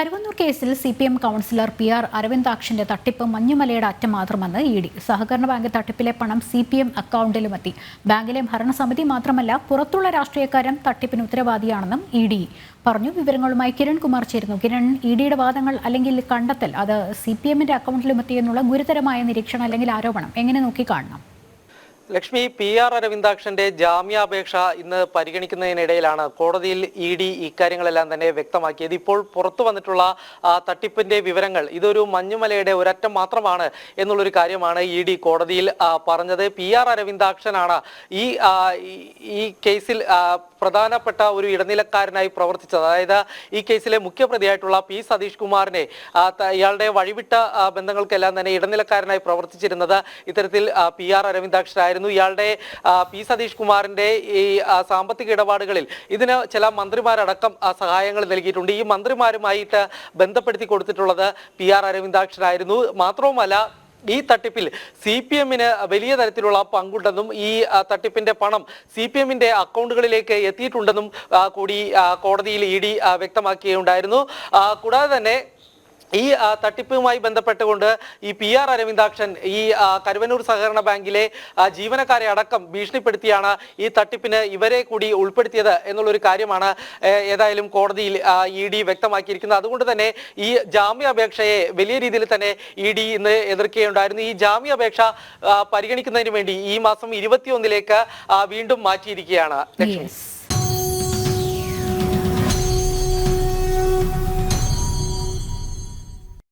കരുവന്നൂർ കേസിൽ C P M councillor P R അരവിന്ദാക്ഷന്റെ തട്ടിപ്പ് മഞ്ഞുമലയുടെ അറ്റം മാത്രമെന്ന് ഇ ഡി. സഹകരണ ബാങ്ക് തട്ടിപ്പിലെ പണം സി പി എം അക്കൗണ്ടിലുമെത്തി. ബാങ്കിലെ ഭരണസമിതി മാത്രമല്ല പുറത്തുള്ള രാഷ്ട്രീയക്കാരും തട്ടിപ്പിന് ഉത്തരവാദിയാണെന്നും ഇ ഡി. പറഞ്ഞു. വിവരങ്ങളുമായി കിരൺ കുമാർ ചേരുന്നു. കിരൺ ഇ ഡിയുടെ വാദങ്ങൾ അല്ലെങ്കിൽ കണ്ടെത്തൽ അത് സി പി എമ്മിന്റെ അക്കൗണ്ടിലുമെത്തി എത്തിയെന്നുള്ള ഗുരുതരമായ നിരീക്ഷണം അല്ലെങ്കിൽ ആരോപണം എങ്ങനെ നോക്കിക്കാണണം? ലക്ഷ്മി പി ആർ അരവിന്ദാക്ഷന്റെ ജാമ്യാപേക്ഷ ഇന്ന് പരിഗണിക്കുന്നതിനിടയിലാണ് കോടതിയിൽ ഇ ഡി ഇക്കാര്യങ്ങളെല്ലാം തന്നെ വ്യക്തമാക്കിയത്. ഇപ്പോൾ പുറത്തു വന്നിട്ടുള്ള തട്ടിപ്പിന്റെ വിവരങ്ങൾ ഇതൊരു മഞ്ഞുമലയുടെ ഒരറ്റം മാത്രമാണ് എന്നുള്ളൊരു കാര്യമാണ് ഇ ഡി കോടതിയിൽ പറഞ്ഞത്. പി ആർ അരവിന്ദാക്ഷനാണ് ഈ ഈ- കേസിൽ പ്രധാനപ്പെട്ട ഒരു ഇടനിലക്കാരനായി പ്രവർത്തിച്ചത്. അതായത് ഈ കേസിലെ മുഖ്യപ്രതിയായിട്ടുള്ള പി സതീഷ് കുമാറിനെ ഇയാളുടെ വഴിവിട്ട ബന്ധങ്ങൾക്കെല്ലാം തന്നെ ഇടനിലക്കാരനായി പ്രവർത്തിച്ചിരുന്നത് ഇത്തരത്തിൽ പി ആർ അരവിന്ദാക്ഷനായിരുന്നു. ഇയാളുടെ പി സതീഷ് കുമാറിന്റെ ഈ സാമ്പത്തിക ഇടപാടുകളിൽ ഇതിന് ചില മന്ത്രിമാരടക്കം സഹായങ്ങൾ നൽകിയിട്ടുണ്ട്. ഈ മന്ത്രിമാരുമായിട്ട് ബന്ധപ്പെടുത്തി കൊടുത്തിട്ടുള്ളത് പി ആർ അരവിന്ദാക്ഷനായിരുന്നു. മാത്രവുമല്ല ഈ തട്ടിപ്പിൽ സി പി എമ്മിന് വലിയ തരത്തിലുള്ള പങ്കുണ്ടെന്നും ഈ തട്ടിപ്പിന്റെ പണം സി പി എമ്മിന്റെ അക്കൗണ്ടുകളിലേക്ക് എത്തിയിട്ടുണ്ടെന്നും കൂടി കോടതിയിൽ ഇ ഡി വ്യക്തമാക്കുകയുണ്ടായിരുന്നു കൂടാതെ തന്നെ ഈ തട്ടിപ്പുമായി ബന്ധപ്പെട്ടുകൊണ്ട് ഈ പി ആർ അരവിന്ദാക്ഷൻ ഈ കരുവനൂർ സഹകരണ ബാങ്കിലെ ജീവനക്കാരെ അടക്കം ഭീഷണിപ്പെടുത്തിയാണ് ഈ തട്ടിപ്പിന് ഇവരെ കൂടി ഉൾപ്പെടുത്തിയത് എന്നുള്ളൊരു കാര്യമാണ് ഏതായാലും കോടതിയിൽ ഇ ഡി വ്യക്തമാക്കിയിരിക്കുന്നത്. അതുകൊണ്ട് തന്നെ ഈ ജാമ്യാപേക്ഷയെ വലിയ രീതിയിൽ തന്നെ ഇ ഡി ഇന്ന് എതിർക്കുകയുണ്ടായിരുന്നു. ഈ ജാമ്യാപേക്ഷ പരിഗണിക്കുന്നതിന് വേണ്ടി ഈ മാസം ഇരുപത്തിയൊന്നിലേക്ക് വീണ്ടും മാറ്റിയിരിക്കുകയാണ്. ലക്ഷ്മി